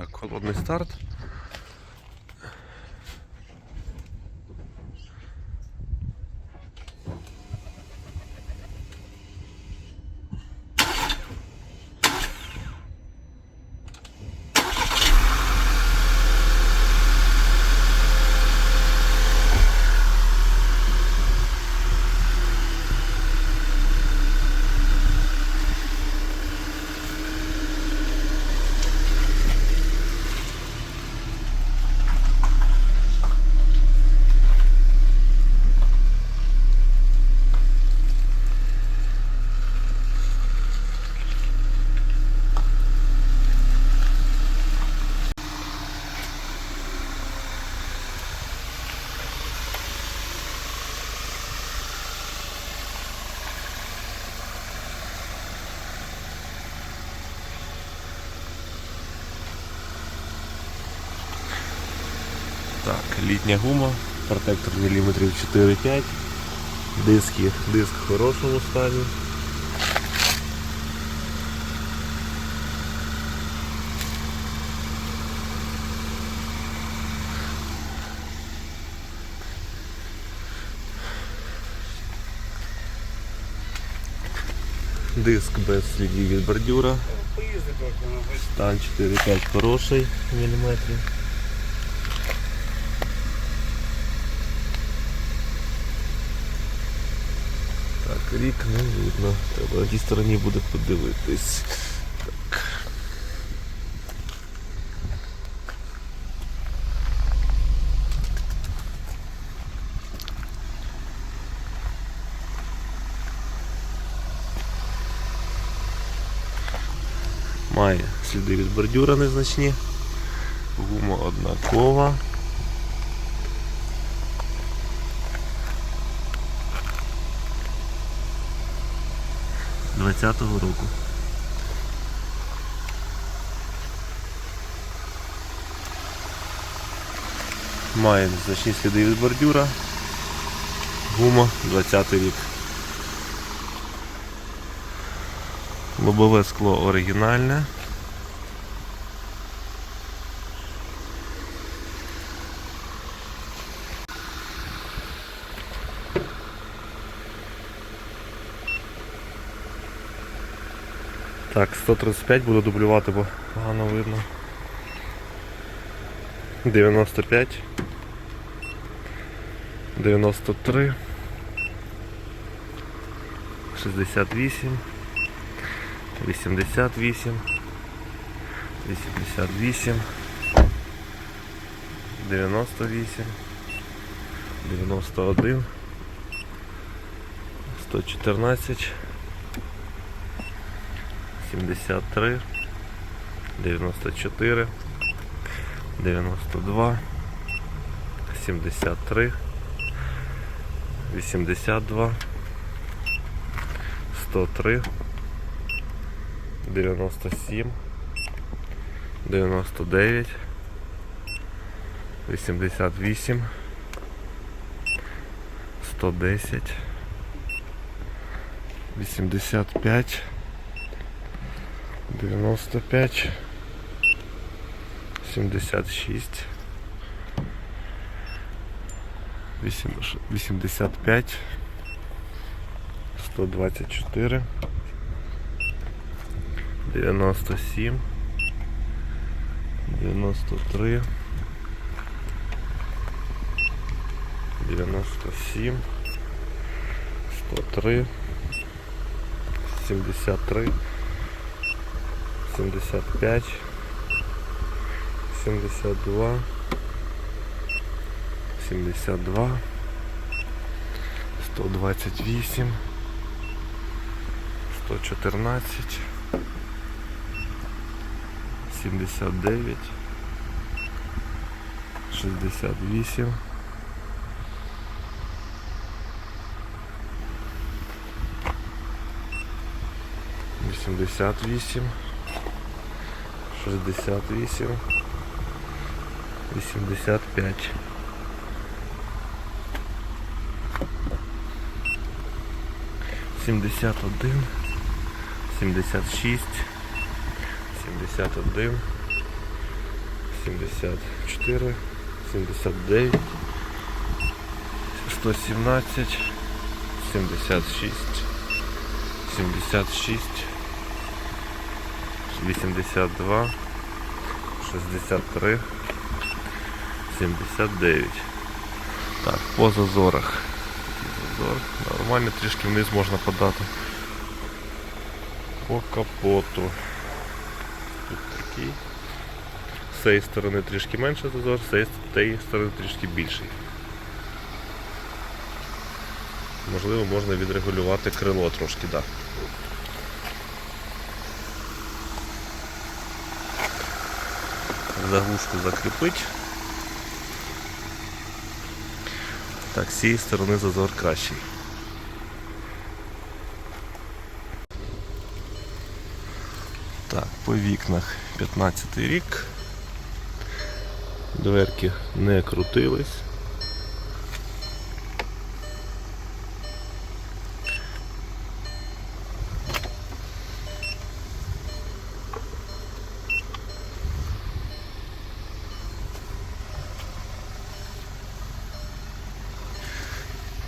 Так, холодний старт. Так, літня гума, протектор міліметрів 4-5, диски, диск в хорошому стані. Диск без слідів від бордюра. Стан 4-5 хороший міліметрів. Так, рік не видно. Треба на тій стороні буде подивитись. Так. Має сліди від бордюра незначні. Гума однакова. Двадцятого року. Має значні сліди від бордюра. Гума 20 рік. Лобове скло оригінальне. Так, 135 буду дублювати, бо погано видно. 95. 93. 68. 88, 88, 98, 91, 114, 73, 94, 92, 73, 82, 103, 97, 99, 88, 110, 85, 95, 76, 85, 124, 97, 93, 97, 103, 73, 75, 72, 72, 128, 114, 79, 68, 88, 68, 85. Сімдесят один, сімдесят шість, сімдесят один, 74, 79, 117, 76, 76, 82, 63, 79. Так, по зазорах. Зазор. Нормально, трішки вниз можна подати. По капоту. Тут такий. З цієї сторони трішки менше зазор, з цієї- сторони трішки більший. Можливо, можна відрегулювати крило трошки, так. Да. Заглушку закріпить. Так, з цієї сторони зазор кращий. Так, по вікнах 15 рік. Дверки не крутились.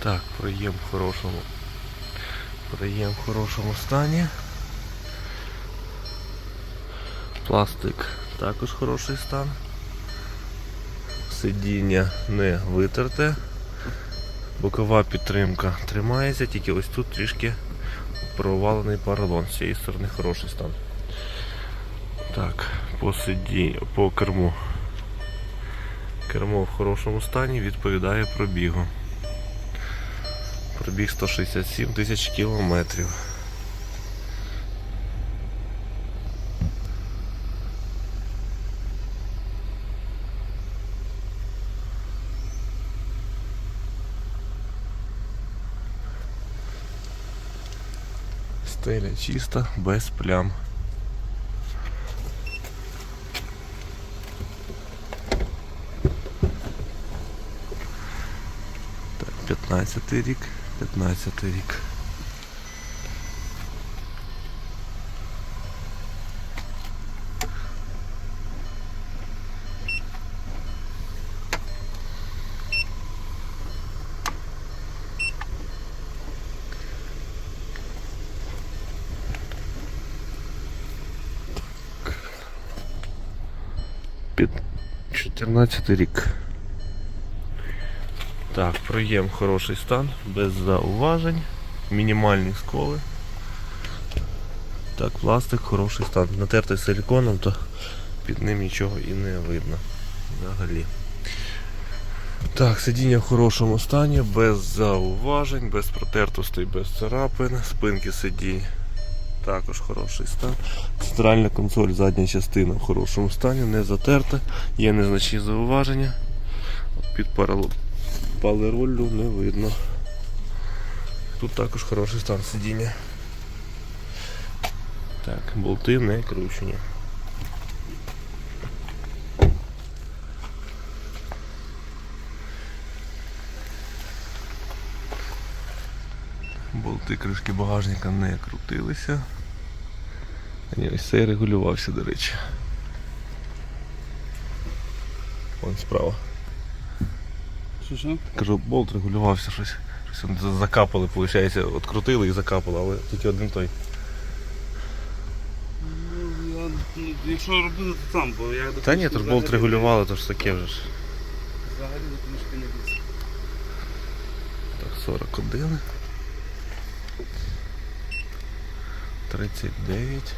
Так, проєм в хорошому. Проєм в хорошому стані. Пластик також хороший стан. Сидіння не витерте. Бокова підтримка тримається, тільки ось тут трішки провалений поролон. З цієї сторони хороший стан. Так, по сидінню, по керму. Кермо в хорошому стані відповідає пробігу. Пробіг 167 тисяч кілометрів. Стеля чиста, без плям. Так, 15 рік, 15 рік. Під 14 рік. Так, проєм хороший стан, без зауважень, мінімальні сколи. Так, пластик хороший стан. Натертий силіконом, то під ним нічого і не видно. Взагалі. Так, сидіння в хорошому стані, без зауважень, без протертостей, без царапин, спинки сидінь. Також хороший стан. Центральна консоль, задня частина в хорошому стані, не затерта, є незначні зауваження. Під паралу- палероллю не видно. Тут також хороший стан сидіння. Так, болти не кручені. Болти кришки багажника не крутилися. Ні, ось цей регулювався, до речі. Вон справа. Що що? Кажу, болт регулювався щось. Щось закапали, виходить, открутили і закапали, але тільки один той. Ну, я, якщо робили, то там, бо я Та ні, то ж болт регулювали, то ж таке вже ж. Взагалі до книжки не ліз. Так, 41. 39.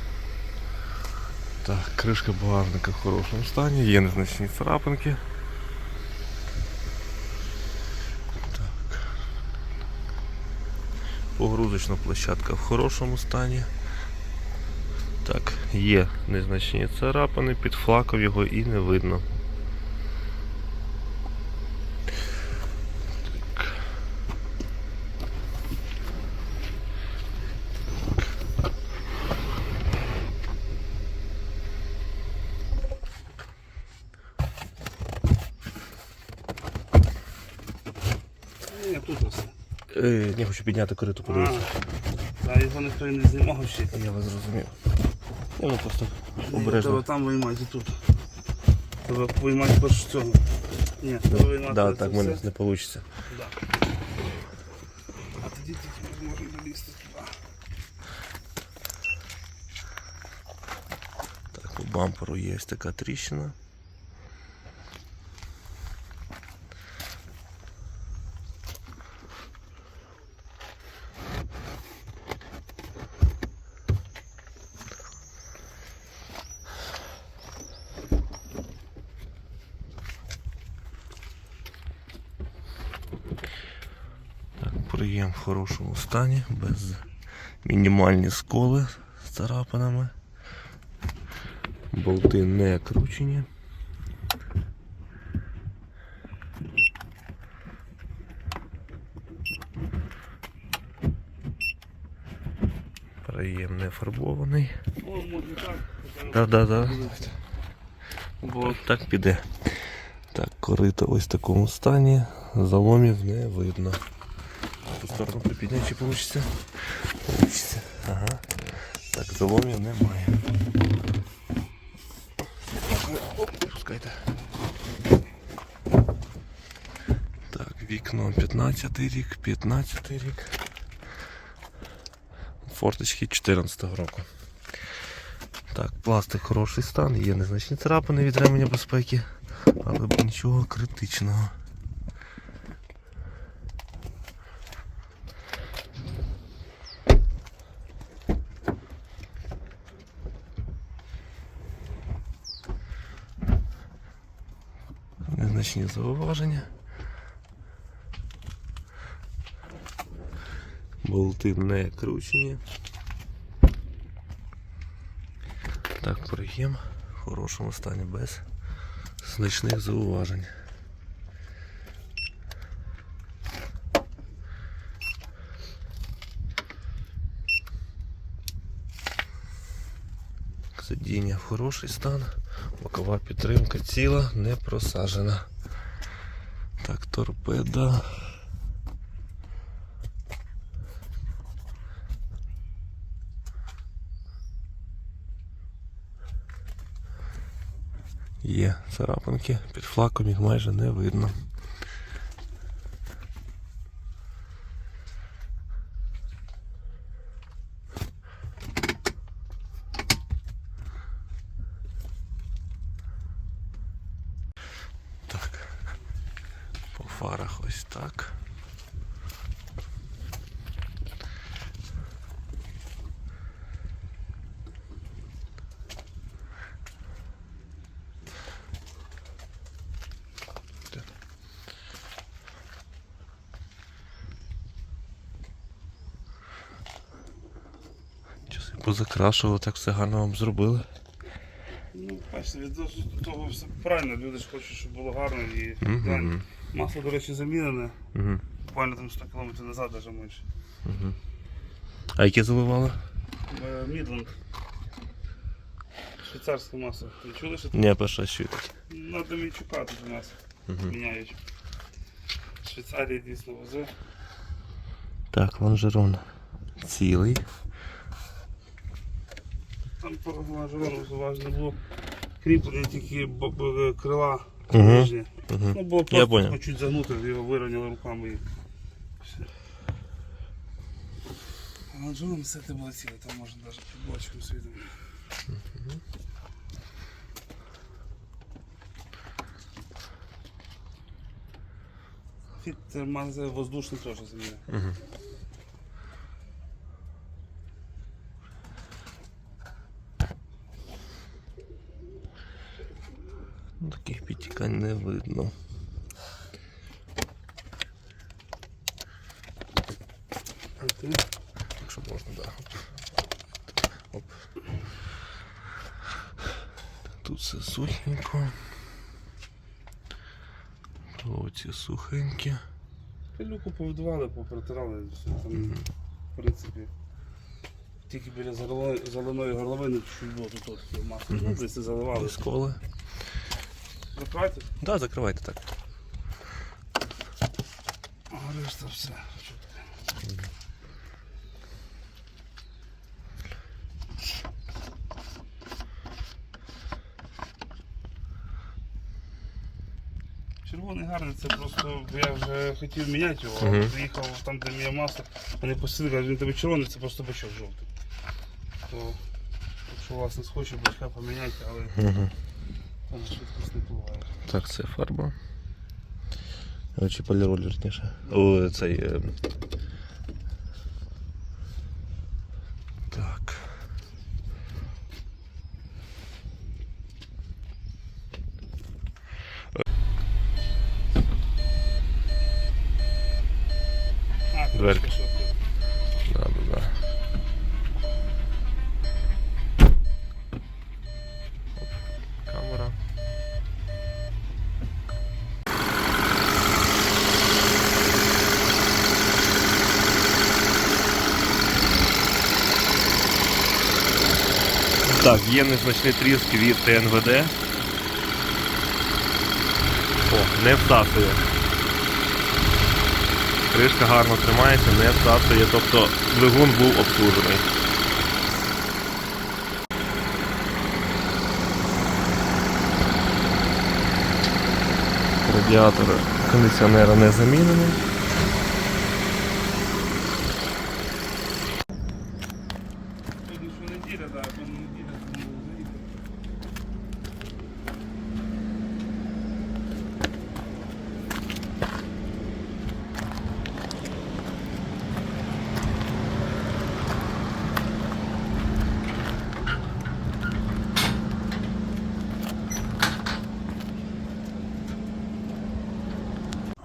Так, кришка багажника в хорошому стані, є незначні царапинки. Погрузочна площадка в хорошому стані. Так, є незначні царапини, під флаком його і не видно. Тут ось. Е, не хочу підняти кориту, подивитися. Та його ніхто і не знімав ще. Я вас зрозумів. Я ну просто Обережно. обережно. Там виймайте тут. Треба виймати перш цього. Ні, треба виймати Да, це так в все. мене не вийде. Да. А тоді тільки можна залізти туди. Так, у бамперу є така тріщина. Приєм в хорошому стані, без мінімальні сколи з царапинами. Болти не кручені. Приєм не фарбований. Да-да-да. Бо так піде. Так, корито ось в такому стані. Заломів не видно. Ту сторону припідняти чи вийде? Получиться. Ага. Так, заломів немає. Оп, Пускайте. Так, вікно 15 рік, 15 рік. Форточки 14 року. Так, пластик хороший стан, є незначні царапини від ременя безпеки, але нічого критичного. Незначні зауваження. Болти не кручені. Так, приєм в хорошому стані без значних зауважень. Сидіння в хороший стан, бокова підтримка ціла, не просажена. Так, торпеда. Є царапинки, під флаком їх майже не видно. Фарах ось так. Часи позакрашували, так все гарно вам зробили. Ну, від того все правильно, люди ж хочуть, щоб було гарно і Мгм. Масло, до речі, замінене. Угу. Буквально там 100 км назад, навіть менше. А яке заливали? Е, Мідленд. Швейцарське масло. Ви чули, що Ні, перша світить. Надо мені чекати у нас. Міняють. В Швейцарії дійсно вози. Так, лонжерон цілий. Там по лонжерону заважно було кріплення тільки бо- крила Мгм. нижні. Угу. Ну було Я просто понял. чуть загнути, його вирівняли руками і все. А лонжерон все це було ціле, там можна навіть під бочком світом. Фіт мазе воздушний теж заміна. Угу. Не видно. Якщо можна, да. Оп. Тут все сухенько. Оці сухенькі. Пилюку повидували, попротирали, все там, в принципі. Тільки біля зеленої горловини чуть було тут масло. Десь і заливали. Сколи. Закривайте. Да, закривайте так. Решта все. Червоний гарний, це просто я вже хотів міняти його, а Мгм. приїхав там, де моє масло, вони посили, кажуть, він тебе червоний, це просто бачок жовтий. То, якщо власник хоче бачка поміняти, але Угу. там швидкість не впливає. Так, це фарба. Чи поліроль, верніше. О, цей. е, Так. А, ти Дверка. бачиш, що це? Да, да, да. Так, є незначний тріск від ТНВД. О, не всасує. Кришка гарно тримається, не всасує, тобто двигун був обслужений. Радіатор кондиціонера не замінений.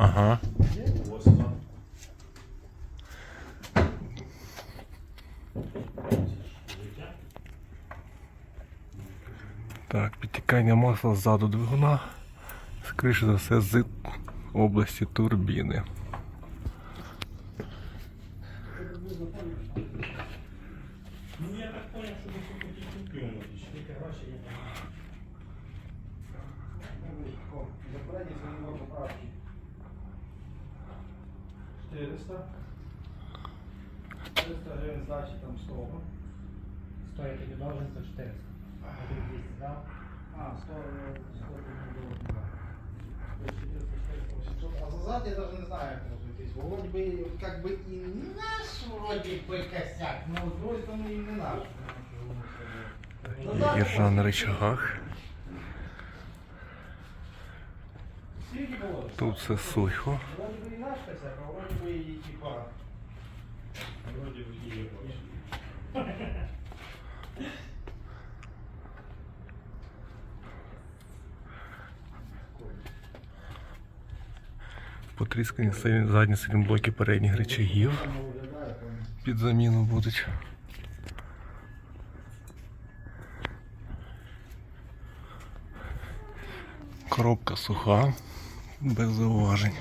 Ага. Так, підтікання масла ззаду двигуна. Скоріше за все з області турбіни. 400. 400 гривен сдачи там 100. Стоїть тоді должен за 400. А ти 200 дав? А, 100, э, 100 гривен долларов. То есть 400, 400, 800. А за сзади я даже не знаю, как разойтись. Вроде бы, как бы и наш вроде бы косяк, но с другой стороны и не наш. Іржа на В Києві хочеш. Потріскані задні силінблоки передніх там. Під заміну будуть. Коробка суха, без зауважень.